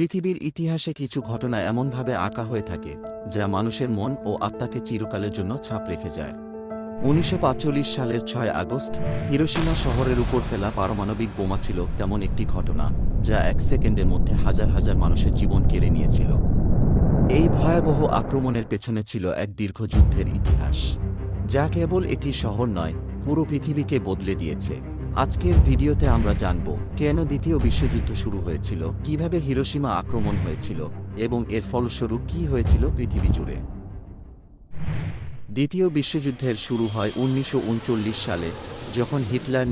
পৃথিবীর ইতিহাসে কিছু ঘটনা এমনভাবে আঁকা হয়ে থাকে, যা মানুষের মন ও আত্মাকে চিরকালের জন্য ছাপ রেখে যায়। উনিশশো সালের ছয় আগস্ট, হিরোশিমা শহরের উপর ফেলা পারমাণবিক বোমা ছিল তেমন একটি ঘটনা, যা এক সেকেন্ডের মধ্যে হাজার হাজার মানুষের জীবন কেড়ে নিয়েছিল। এই ভয়াবহ আক্রমণের পেছনে ছিল এক দীর্ঘ যুদ্ধের ইতিহাস, যা কেবল একটি শহর নয়, পুরো পৃথিবীকে বদলে দিয়েছে। আজকের ভিডিওতে আমরা জানব কেন দ্বিতীয় বিশ্বযুদ্ধ শুরু হয়েছিল, কীভাবে হিরোসীমা আক্রমণ হয়েছিল এবং এর ফলস্বরূপ কি হয়েছিল পৃথিবী জুড়ে। দ্বিতীয় বিশ্বযুদ্ধের শুরু হয় উনিশশো উনচল্লিশ সালে, যখন হিটলার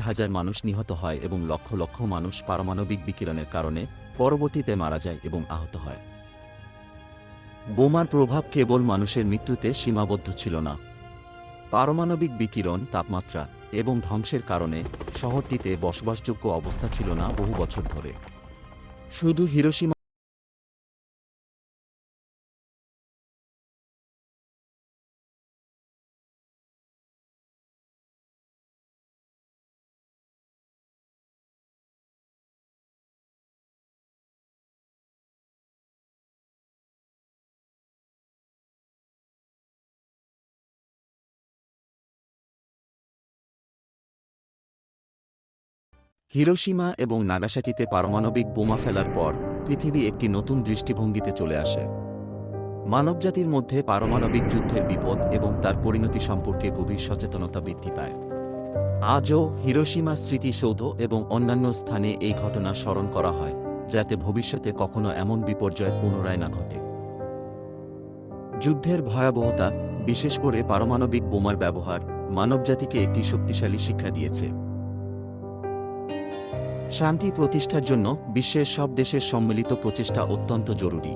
হাজার মানুষ নিহত হয় এবং লক্ষ লক্ষ মানুষ পারমাণবিক বিকিরণের কারণে পরবর্তীতে মারা যায় এবং আহত হয়। বোমার প্রভাব কেবল মানুষের মৃত্যুতে সীমাবদ্ধ ছিল না। পারমাণবিক বিকিরণ, তাপমাত্রা এবং ধ্বংসের কারণে শহরটিতে বসবাসযোগ্য অবস্থা ছিল না বহু বছর ধরে। শুধু হিরোশিমা হিরোশিমা এবং নাগাসাকিতে পারমাণবিক বোমা ফেলার পর, পৃথিবী একটি নতুন দৃষ্টিভঙ্গিতে চলে আসে। মানবজাতির মধ্যে পারমাণবিক যুদ্ধের বিপদ এবং তার পরিণতি সম্পর্কে গভীর সচেতনতা বৃদ্ধি পায়। আজও হিরোশিমা স্মৃতিসৌধ এবং অন্যান্য স্থানে এই ঘটনা স্মরণ করা হয়, যাতে ভবিষ্যতে কখনো এমন বিপর্যয় পুনরায় না ঘটে। যুদ্ধের ভয়াবহতা, বিশেষ করে পারমাণবিক বোমার ব্যবহার, মানবজাতিকে একটি শক্তিশালী শিক্ষা দিয়েছে। শান্তি প্রতিষ্ঠার জন্য বিশ্বের সব দেশের সম্মিলিত প্রচেষ্টা অত্যন্ত জরুরি।